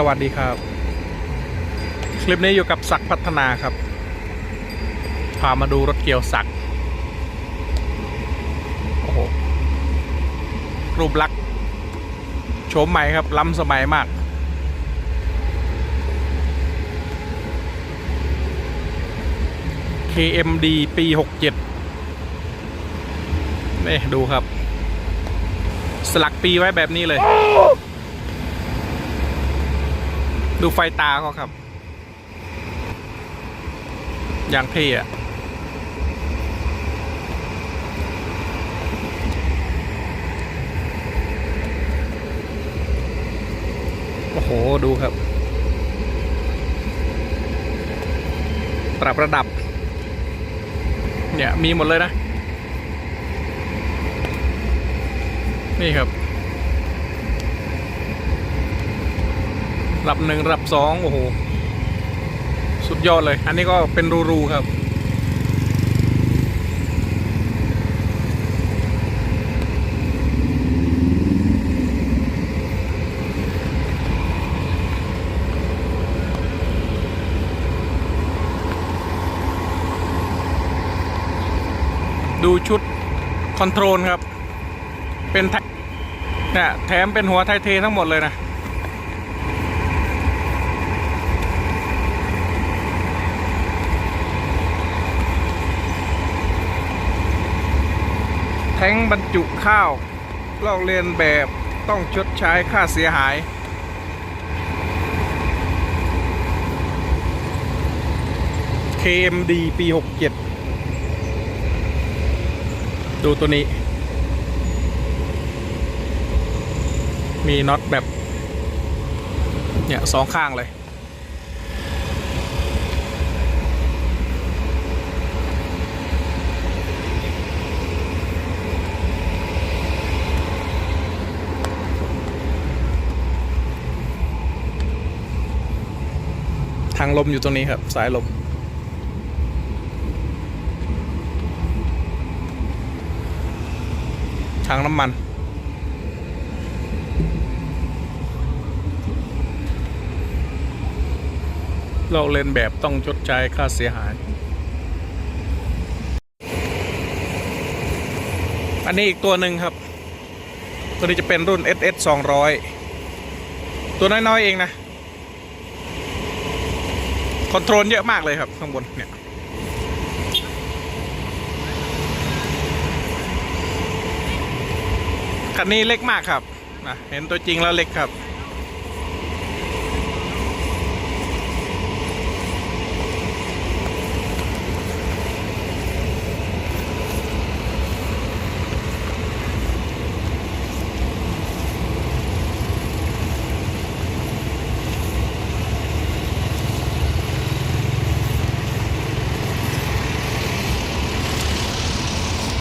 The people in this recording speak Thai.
สวัสดีครับ คลิปนี้อยู่กับศักพัฒนาครับ พามาดูรถเกี่ยวศักโอ้โหรูปลักษ์โฉมใหม่ครับ ล้ำสมัยมาก KMD ปี 67นี่ดูครับ สลักปีไว้แบบนี้เลย ดูไฟตาเขาครับ อย่างเท่อะโอ้โห ดูครับ ปรับระดับ เนี่ย มีหมดเลยนะ นี่ครับ รับหนึ่งรับสองโอ้โห สุดยอดเลย อันนี้ก็เป็นรูๆครับดูชุดคอนโทรลครับ เป็นไทเนี่ยแถมเป็นหัวไทเททั้งหมดเลยนะ ท้งบรรจุข้าวลอกเลียนแบบต้องชดใช้ค่าเสียหาย KMD ปี 67 ดูตัวนี้ มีน็อตแบบ เนี่ยสองข้างเลย ทางลมอยู่ตรงนี้ครับ สายลม ทางน้ำมัน เราเล่นแบบต้องชดใช้ค่าเสียหาย อันนี้อีกตัวหนึ่งครับ ตัวนี้จะเป็นรุ่น SS 200 ตัวน้อย ๆ เองนะ อนโทรลเยอะมากเลยครับ ข้างบนเนี่ยคันนี้เล็กมากครับนะเห็นตัวจริงแล้วเล็กครับ